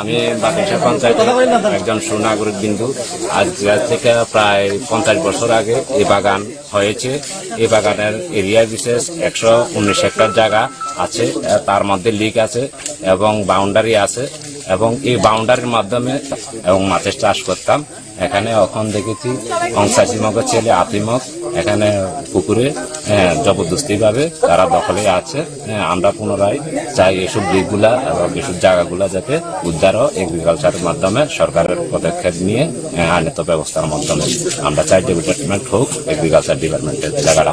আমি বাকিশা পঞ্চায়েতের একজন সুনাগরিক বিন্দু। আজ থেকে প্রায় পঞ্চাশ বছর আগে এই বাগান হয়েছে। এই বাগানের এরিয়া বিশেষ একশো উনিশ হেক্টর জায়গা আছে, তার মধ্যে লিক আছে এবং বাউন্ডারি আছে। এবং এই বাউন্ডারির মাধ্যমে এবং মাছের চাষ করতাম। এখানে এখন দেখেছি অংশাসীমকের ছেলে আতিমক এখানে পুকুরে হ্যাঁ, জবরদস্তিভাবে তারা দখলে আছে। হ্যাঁ, আমরা পুনরায় চাই এসব দিকগুলা এবং এসব জায়গাগুলা যাতে উদ্ধার এগ্রিকালচারের মাধ্যমে সরকারের পদক্ষেপ নিয়ে হ্যাঁ, আইনত ব্যবস্থার মাধ্যমে আমরা চাই ডেভেলপমেন্ট হোক এগ্রিকালচার ডিপার্টমেন্টের জায়গাটা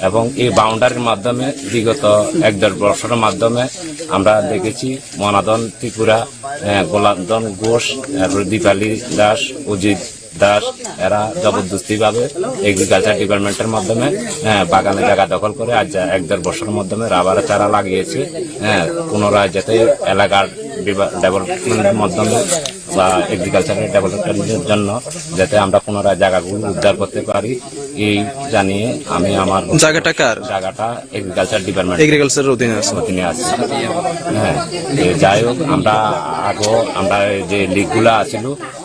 এবং এই বাউন্ডারির মাধ্যমে বিগত এক দেড় বছরের মাধ্যমে আমরা দেখেছি মনাদন ত্রিপুরা আহ, গোলাপদন ঘোষ দীপালি দাস অজিত দাস এরা জবরদস্তি ভাবে এগ্রিকালচার ডিপার্টমেন্টের মাধ্যমে বাগানে জায়গা দখল করে আজ এক দেড় বছরের মাধ্যমে রাবার চারা লাগিয়েছে। হ্যাঁ পুনরায় যাতে এলাকার ডেভেলপমেন্টের মাধ্যমে বা এগ্রিকালচারের ডেভেলপমেন্টের জন্য যাতে আমরা পুনরায় জায়গাগুলো উদ্ধার করতে পারি। এই জানিয়ে আমি আমার জায়গাটা কার? জায়গাটা এগ্রিকালচার ডিপার্টমেন্ট এগ্রিকালচারের অধীনে আছে। অধীনে আছে। হ্যাঁ যাই হোক আমরা আগো আমরা যে লিগগুলা আছিল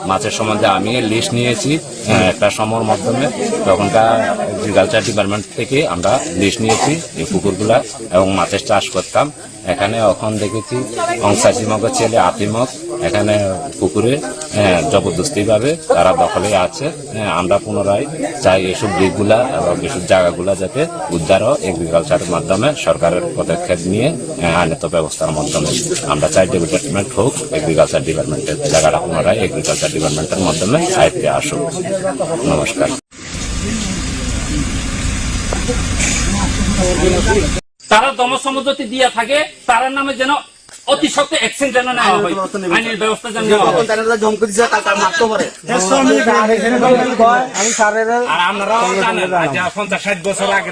মাছের সম্বন্ধে আমি লিস্ট নিয়েছি হ্যাঁ, একটা সময়ের মাধ্যমে। তখনকার এগ্রিকালচার ডিপার্টমেন্ট থেকে আমরা লিস্ট নিয়েছি এই পুকুরগুলা এবং মাছের চাষ করতাম। এখানে এখন দেখেছি অংশাসীমকের ছেলে আতিমক এখানে পুকুরে হ্যাঁ, জবরদস্তিভাবে তারা দখলে আছে। হ্যাঁ, আমরা পুনরায় চাই এসব দিকগুলা এবং এসব জায়গাগুলা যাতে উদ্ধার ও এগ্রিকালচারের মাধ্যমে সরকারের পদক্ষেপ নিয়ে হ্যাঁ, আইনত ব্যবস্থার মাধ্যমে। আমরা চাই ডেভেলপমেন্ট হোক এগ্রিকালচার ডিপার্টমেন্টের জায়গাটা পুনরায় এগ্রিকালচার ডিপার্টমেন্টের মাধ্যমে আয়ত্তে আসুক। নমস্কার। তারা দমসমুদ্রতে দিয়া থাকে তার নামে যেন অতি শক্ত অ্যাকশন যেন নেওয়া হয় আইনের ব্যবস্থা যেন হয় ধমকি দিচ্ছে তার মারতে পারে আমি স্যারের আর আমরা জানেন যে পঞ্চাশ ষাট বছর আগে